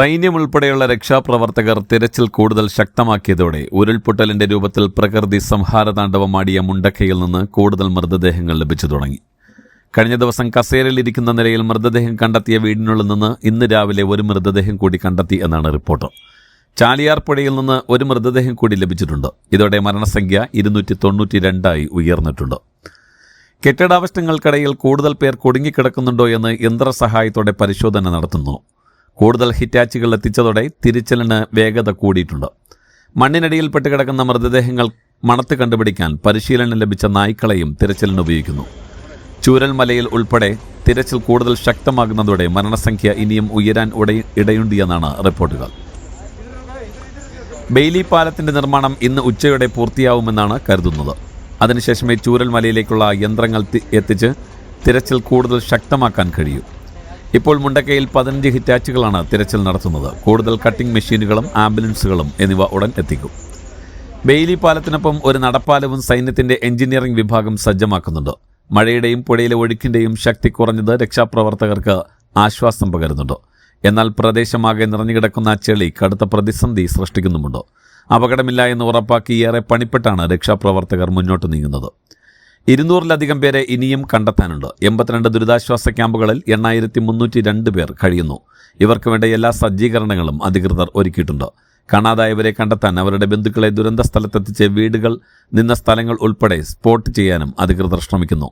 സൈന്യം ഉൾപ്പെടെയുള്ള രക്ഷാപ്രവർത്തകർ തിരച്ചിൽ കൂടുതൽ ശക്തമാക്കിയതോടെ ഉരുൾപൊട്ടലിന്റെ രൂപത്തിൽ പ്രകൃതി സംഹാരതാണ്ഡവമാടിയ മുണ്ടക്കയിൽ നിന്ന് കൂടുതൽ മൃതദേഹങ്ങൾ ലഭിച്ചു തുടങ്ങി. കഴിഞ്ഞ ദിവസം കസേരയിലിരിക്കുന്ന നിലയിൽ മൃതദേഹം കണ്ടെത്തിയ വീടിനുള്ളിൽ നിന്ന് ഇന്ന് രാവിലെ ഒരു മൃതദേഹം കൂടി കണ്ടെത്തി എന്നാണ് റിപ്പോർട്ട്. ചാലിയാർ പുഴയിൽ നിന്ന് ഒരു മൃതദേഹം കൂടി ലഭിച്ചിട്ടുണ്ട്. ഇതോടെ മരണസംഖ്യ ഇരുന്നൂറ്റി തൊണ്ണൂറ്റി രണ്ടായി ഉയർന്നിട്ടുണ്ട്. കെട്ടിടാവശിഷ്ടങ്ങൾക്കിടയിൽ കൂടുതൽ പേർ കുടുങ്ങിക്കിടക്കുന്നുണ്ടോ എന്ന് യന്ത്രസഹായത്തോടെ പരിശോധന നടത്തുന്നു. കൂടുതൽ ഹിറ്റാച്ചുകൾ എത്തിച്ചതോടെ തിരിച്ചലിന് വേഗത കൂടിയിട്ടുണ്ട്. മണ്ണിനടിയിൽപ്പെട്ട് കിടക്കുന്ന മൃതദേഹങ്ങൾ മണത്ത് കണ്ടുപിടിക്കാൻ പരിശീലനം ലഭിച്ച നായ്ക്കളെയും തിരച്ചിലിന് ഉപയോഗിക്കുന്നു. ചൂരൽമലയിൽ ഉൾപ്പെടെ തിരച്ചിൽ കൂടുതൽ ശക്തമാകുന്നതോടെ മരണസംഖ്യ ഇനിയും ഉയരാൻ ഉടയ ഇടയുണ്ട് എന്നാണ് റിപ്പോർട്ടുകൾ. ബെയിലി പാലത്തിന്റെ നിർമ്മാണം ഇന്ന് ഉച്ചയോടെ പൂർത്തിയാവുമെന്നാണ് കരുതുന്നത്. അതിനുശേഷമേ ചൂരൽമലയിലേക്കുള്ള യന്ത്രങ്ങൾ എത്തിച്ച് തിരച്ചിൽ കൂടുതൽ ശക്തമാക്കാൻ കഴിയൂ. ഇപ്പോൾ മുണ്ടക്കയിൽ പതിനഞ്ച് ഹിറ്റാച്ചുകളാണ് തിരച്ചിൽ നടത്തുന്നത്. കൂടുതൽ കട്ടിംഗ് മെഷീനുകളും ആംബുലൻസുകളും എന്നിവ ഉടൻ എത്തിക്കും. ബെയിലി പാലത്തിനൊപ്പം ഒരു നടപ്പാലവും സൈന്യത്തിന്റെ എഞ്ചിനീയറിംഗ് വിഭാഗം സജ്ജമാക്കുന്നുണ്ട്. മഴയുടെയും പുഴയിലെ ഒഴുക്കിന്റെയും ശക്തി കുറഞ്ഞത് രക്ഷാപ്രവർത്തകർക്ക് ആശ്വാസം പകരുന്നുണ്ട്. എന്നാൽ പ്രദേശമാകെ നിറഞ്ഞുകിടക്കുന്ന ചെളി കടുത്ത പ്രതിസന്ധി സൃഷ്ടിക്കുന്നുമുണ്ട്. അപകടമില്ല എന്ന് ഉറപ്പാക്കി ഏറെ പണിപ്പെട്ടാണ് രക്ഷാപ്രവർത്തകർ മുന്നോട്ട് നീങ്ങുന്നത്. ഇരുന്നൂറിലധികം പേരെ ഇനിയും കണ്ടെത്താനുണ്ട്. എൺപത്തിരണ്ട് ദുരിതാശ്വാസ ക്യാമ്പുകളിൽ എണ്ണായിരത്തി മുന്നൂറ്റി രണ്ട് പേർ കഴിയുന്നു. ഇവർക്ക് വേണ്ട എല്ലാ സജ്ജീകരണങ്ങളും അധികൃതർ ഒരുക്കിയിട്ടുണ്ട്. കാണാതായവരെ കണ്ടെത്താൻ അവരുടെ ബന്ധുക്കളെ ദുരന്ത സ്ഥലത്തെത്തിച്ച് വീടുകൾ നിന്ന സ്ഥലങ്ങൾ ഉൾപ്പെടെ സ്പോട്ട് ചെയ്യാനും അധികൃതർ ശ്രമിക്കുന്നു.